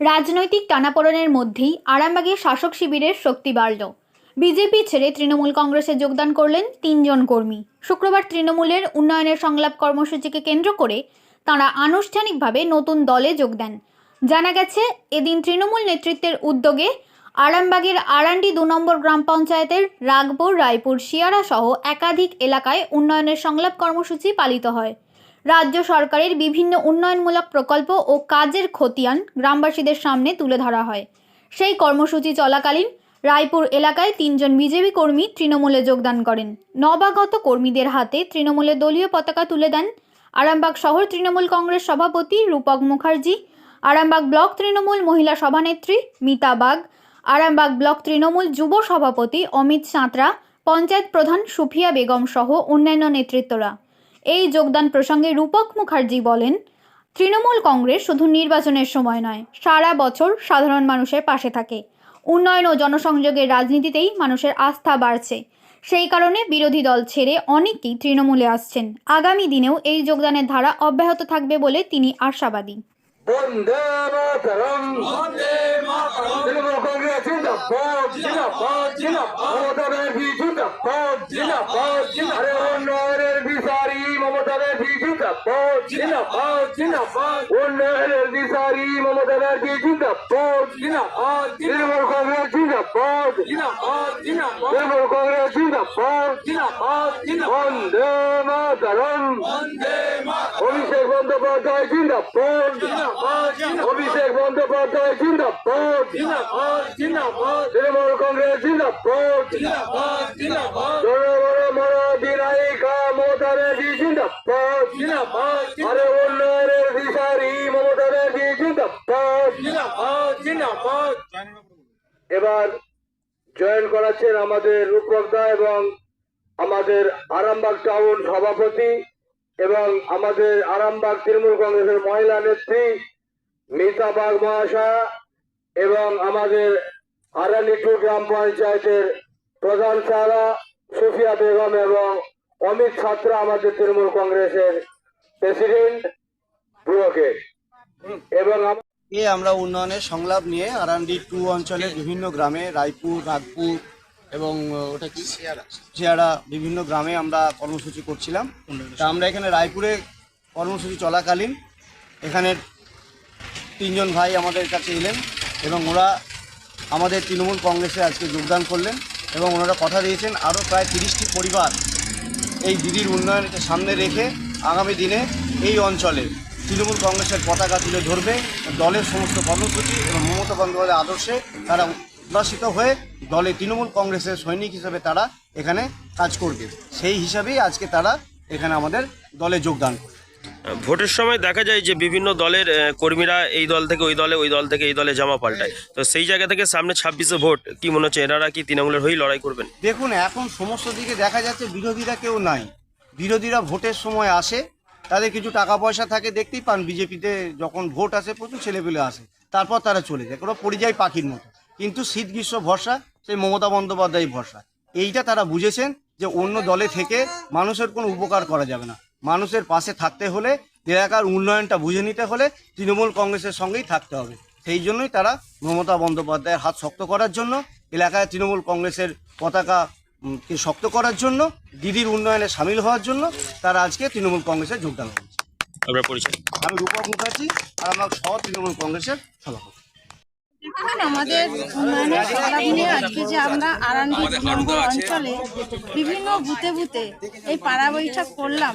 রাজনৈতিক টানাপোড়েনের মধ্যেই আরামবাগে শাসক শিবিরের শক্তি বাড়ল। বিজেপি ছেড়ে তৃণমূল কংগ্রেসে যোগদান করলেন তিনজন কর্মী। শুক্রবার তৃণমূলের উন্নয়নের সংলাপ কর্মসূচিকে কেন্দ্র করে তাঁরা আনুষ্ঠানিকভাবে নতুন দলে যোগ দেন। জানা গেছে, এদিন তৃণমূল নেতৃত্বের উদ্যোগে আরামবাগের আরান্ডি দু নম্বর গ্রাম পঞ্চায়েতের রাগপুর, রায়পুর শিয়ারা সহ একাধিক এলাকায় উন্নয়নের সংলাপ কর্মসূচি পালিত হয়। রাজ্য সরকারের বিভিন্ন উন্নয়নমূলক প্রকল্প ও কাজের খতিয়ান গ্রামবাসীদের সামনে তুলে ধরা হয়। সেই কর্মসূচি চলাকালীন রায়পুর এলাকায় তিনজন বিজেপি কর্মী তৃণমূলে যোগদান করেন। নবাগত কর্মীদের হাতে তৃণমূলের দলীয় পতাকা তুলে দেন আরামবাগ শহর তৃণমূল কংগ্রেস সভাপতি রূপক মুখার্জি, আরামবাগ ব্লক তৃণমূল মহিলা সভানেত্রী মিতা বাগ, আরামবাগ ব্লক তৃণমূল যুব সভাপতি অমিত সাঁতরা, পঞ্চায়েত প্রধান সুফিয়া বেগম সহ অন্যান্য নেতৃত্বরা। এই যোগদান প্রসঙ্গে রূপক মুখার্জি বলেন তৃণমূল কংগ্রেস শুধু নির্বাচনের সময় নয় সারা বছর সাধারণ মানুষের পাশে থাকে। উন্নয়ন ও জনসংযোগের রাজনীতিতেই মানুষের আস্থা বাড়ছে। সেই কারণে বিরোধী দল ছেড়ে অনেকেই তৃণমূলে আসছেন। আগামী দিনেও এই যোগদানের ধারা অব্যাহত থাকবে বলে তিনি আশাবাদী। জিন্দাবাদ জিন্দাবাদ জিন্দাবাদ। মমতা ব্যানার্জি জিন্দাবাদ জিন্দাবাদ জিন্দাবাদ। উন্নয়নের বিচারি মমতা ব্যানার্জি জিন্দাবাদ জিন্দাবাদ। তৃণমূল কংগ্রেস জিন্দাবাদ জিন্দাবাদ জিন্দাবাদ তৃণমূল কংগ্রেস জিন্দাবাদ জিন্দাবাদ জিন্দাবাদ বন্দে মাতরম বন্দে অভিষেক বন্দ্যোপাধ্যায় জিন্দাবাদ অভিষেক বন্দ্যোপাধ্যায় জিন্দাবাদ তৃণমূল কংগ্রেস জিন্দাবাদ বড় বড় বড় বিনায়িকা মমতা ব্যানার্জি জিন্দাবাদ আরে উন্নয়নের দিশারি মমতা ব্যানার্জি জিন্দাবাদ এবার জয়েন করাচ্ছেন আমাদের রূপক দা এবং আমাদের আরামবাগ টাউন সভাপতি এবং আমাদের আরামবাগ তৃণমূল কংগ্রেসের মহিলা নেত্রী মিতা বাগ মহাশয়া এবং আমাদের আরালিপুর গ্রাম পঞ্চায়েতের প্রধান সারা সুফিয়া বেগম এবং অমিত ছাত্রা আমাদের তৃণমূল কংগ্রেসের প্রেসিডেন্ট ব্রুকেট এবং এ আমরা উন্নয়নের সংলাপ নিয়ে আরান্ডি টু অঞ্চলের বিভিন্ন গ্রামে রায়পুর নাগপুর এবং ওটা কি? চেয়ারা। বিভিন্ন গ্রামে আমরা কর্মসূচি করছিলাম। তা আমরা এখানে রায়পুরে কর্মসূচি চলাকালীন এখানের তিনজন ভাই আমাদের কাছে এলেন এবং ওরা আমাদের তৃণমূল কংগ্রেসে আজকে যোগদান করলেন এবং ওনারা কথা দিয়েছেন আরও প্রায় তিরিশটি পরিবার এই দিদির উন্নয়নকে সামনে রেখে আগামী দিনে এই অঞ্চলে তৃণমূল কংগ্রেসের পতাকা তুলে ধরবে। দলের সমস্ত কর্মসূচি এবং মমতা বন্দ্যোপাধ্যায়ের আদর্শে তারা উদ্ভাসিত হয়ে দলে তৃণমূল কংগ্রেসের সৈনিক হিসেবে তারা এখানে কাজ করবে। সেই হিসাবেই আজকে তারা এখানে আমাদের দলে যোগদান করবে। ভোটের সময় দেখা যায় যে বিভিন্ন দলের কর্মীরা এই দল থেকে ওই দলে ওই দল থেকে এই দলে জামা পাল্টায়। তো সেই জায়গা থেকে সামনে ছাব্বিশে ভোট কি মনে হচ্ছে এনারা কি তৃণমূলের হয়েই লড়াই করবেন? দেখুন এখন সমস্ত দিকে দেখা যাচ্ছে বিরোধীরা কেউ নাই। বিরোধীরা ভোটের সময় আসে তাদের কিছু টাকা পয়সা থাকে, দেখতেই পান বিজেপিতে যখন ভোট আসে, প্রচুর ছেলেপেলে আসে। তারপর তারা চলে যায়। কোনো পরিযায়ী পাখির মতো। কিন্তু শীত গ্রীষ্ম ভরসা, সেই মমতা বন্দ্যোপাধ্যায় ভরসা। এইটা তারা বুঝেছেন যে অন্য দলে থেকে মানুষের কোনো উপকার করা যাবে না। মানুষের পাশে থাকতে হলে, এলাকার উন্নয়নটা বুঝে নিতে হলে তৃণমূল কংগ্রেসের সঙ্গেই থাকতে হবে। সেই জন্যই তারা মমতা বন্দ্যোপাধ্যায়ের হাত শক্ত করার জন্য এলাকায় তৃণমূল কংগ্রেসের পতাকা শক্ত করার জন্য দিদির উন্নয়নে সামিল হওয়ার জন্য তারা আজকে তৃণমূল কংগ্রেসে যোগদান করেছে। আপনার পরিচয়। আমি রূপক মুখার্জি আর আমার সহ তৃণমূল কংগ্রেসের সভাপতি। দেখুন আমাদের উন্নয়নের আজকে যে আমরা আরান্ডি নম্বর অঞ্চলে বিভিন্ন বুথে বুথে এই পাড়া বৈঠক করলাম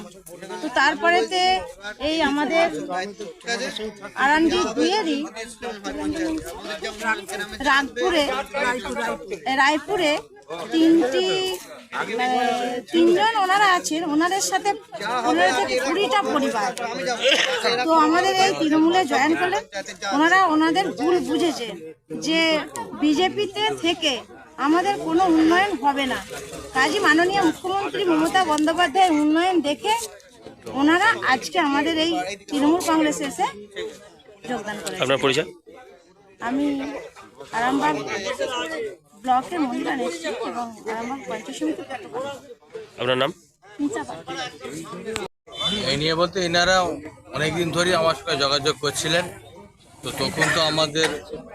তো তারপরেতে এই আমাদের আরান্ডি দুয়েরই রাগপুরে রায়পুরে তিনটি তিনজন ওনারা আছেন। ওনাদের সাথে কুড়িটা পরিবার। তো আমাদের এই তৃণমূলে জয়েন করলেন। ওনারা ওনাদের ভুল বুঝেছেন যে বিজেপিতে থেকে আমাদের কোনো উন্নয়ন হবে না। কাজী মাননীয় মুখ্যমন্ত্রী মমতা বন্দ্যোপাধ্যায় উন্নয়ন দেখে ওনারা আজকে আমাদের এই তৃণমূল কংগ্রেসে এসে যোগদান আপনার পরিচয়? আমি আরামবাগ ব্লকের এবং পঞ্চায়েত সমিতি পত্রপাল আপনার নাম? এই নিয়ে বলতে এনারা অনেকদিন ধরেই আমার সঙ্গে যোগাযোগ করছিলেন। তো তখন তো আমাদের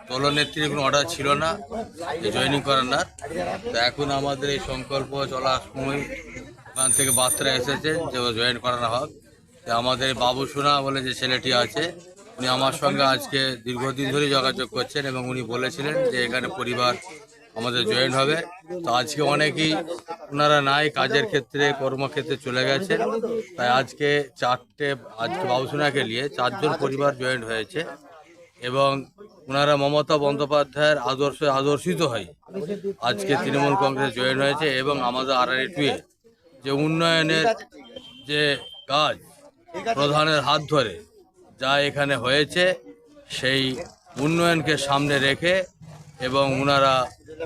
দলনেত্রীর কোনো অর্ডার ছিল না যে জয়েনিং করানোর তো এখন আমাদের এই সংকল্প চলার সময় ওখান থেকে বার্তা এসেছে যে জয়েন করানো হোক। তো আমাদের বাবু সোনা বলে যে ছেলেটি আছে উনি আমার সঙ্গে আজকে দীর্ঘদিন ধরে যোগাযোগ করছেন এবং উনি বলেছিলেন যে এখানে পরিবার আমাদের জয়েন হবে। তো আজকে অনেকেই ওনারা নাই, কাজের ক্ষেত্রে, কর্মক্ষেত্রে চলে গেছে। তাই আজকে চারটে, আজকে বাবুসোনাকে নিয়ে চারজন পরিবার জয়েন্ট হয়েছে এবং ওনারা মমতা বন্দ্যোপাধ্যায়ের আদর্শে আদর্শিত হয় আজকে তৃণমূল কংগ্রেস জয়েন হয়েছে এবং আমাদের আরআরএ টুয়ে যে উন্নয়নের যে কাজ প্রধানের হাত ধরে যা এখানে হয়েছে, সেই উন্নয়নকে সামনে রেখে এবং ওনারা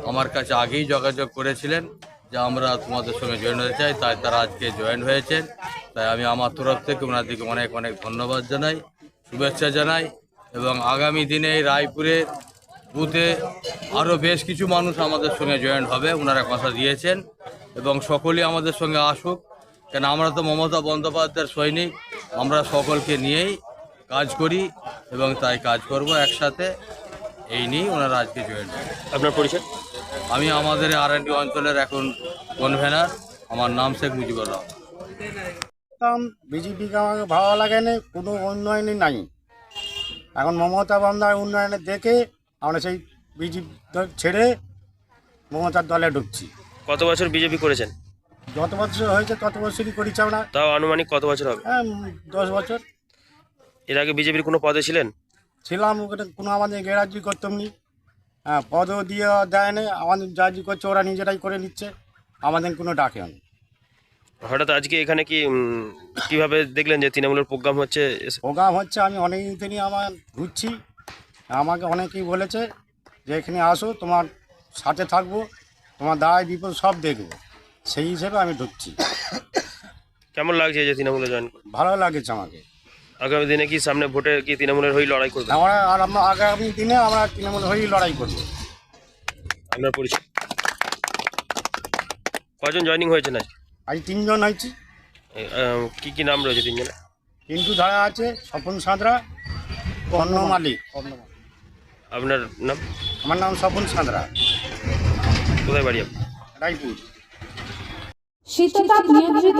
আমার কাছে আগেই যোগাযোগ করেছিলেন যে আমরা তোমাদের সঙ্গে জয়েন হতে চাই, তাই তারা আজকে জয়েন হয়েছেন। তাই আমি আমার তরফ থেকে ওনাদেরকে অনেক অনেক ধন্যবাদ জানাই, শুভেচ্ছা জানাই এবং আগামী দিনে এই রায়পুরের বুথে আরও বেশ কিছু মানুষ আমাদের সঙ্গে জয়েন হবে, ওনারা কথা দিয়েছেন এবং সকলেই আমাদের সঙ্গে আসুক। কেন আমরা তো মমতা বন্দ্যোপাধ্যায়ের সৈনিক, আমরা সকলকে নিয়েই কাজ করি এবং তাই কাজ করব একসাথে। এই নিয়েই ওনারা আজকে জয়েন আপনার পরিচয়? আমি আমাদের আর অঞ্চলের এখন কনভেনার আমার নাম শেখ মুজিবুর রহমান। বিজেপিকে আমাকে ভালো লাগে না কোনো উন্নয়নই নাই। এখন মমতা বন্দ্যোপাধ্যায় উন্নয়নে দেখে আমরা সেই বিজেপি ছেড়ে মমতার দলে ঢুকছি। কত বছর বিজেপি করেছেন? যত বছর হয়েছে তত বছরই করেছি আমরা। তাও আনুমানিক কত বছর হবে? হ্যাঁ, দশ বছর। এর আগে বিজেপির কোনো পদে ছিলেন? ছিলাম ওখানে কোনো আমাদের গ্যারাজি করতাম নি। হ্যাঁ পদও দিয়ে দেয় না আমাদের যা করছে ওরা নিজেরাই করে নিচ্ছে আমাদের কোনো ডাকে না। হঠাৎ আজকে এখানে কি উম, কীভাবে দেখলেন যে তৃণমূলের প্রোগ্রাম হচ্ছে? এস- প্রোগ্রাম হচ্ছে আমি অনেক দিন থেকে আমার ঘুরছি আমাকে অনেকেই বলেছে যে এখানে আসো তোমার সাথে থাকব তোমার দায় বিপদ সব দেখব সেই হিসেবে আমি ঢুকছি। কেমন লাগছে যে তৃণমূলে জয়েন ভালো লাগেছে আমাকে। আগামী দিনে কি সামনে ভোটে কি তৃণমূলের হয়ে লড়াই করবেন আমরা আর আমরা আগামী দিনে আমরা তৃণমূল হয়েই লড়াই করব। আপনার পরিচয়? কজন জয়েনিং হয়েছে না আজ তিনজন হয়েছি কি কি নাম রয়েছে তিনজনে পিন্টু ধারা আছে স্বপন সাঁতরা অন্য মালিক। আপনার নাম? আমার নাম স্বপন সাঁতরা। কোথায় বাড়ি আপনার? রায়পুর। শীততাপ নিয়ন্ত্রিত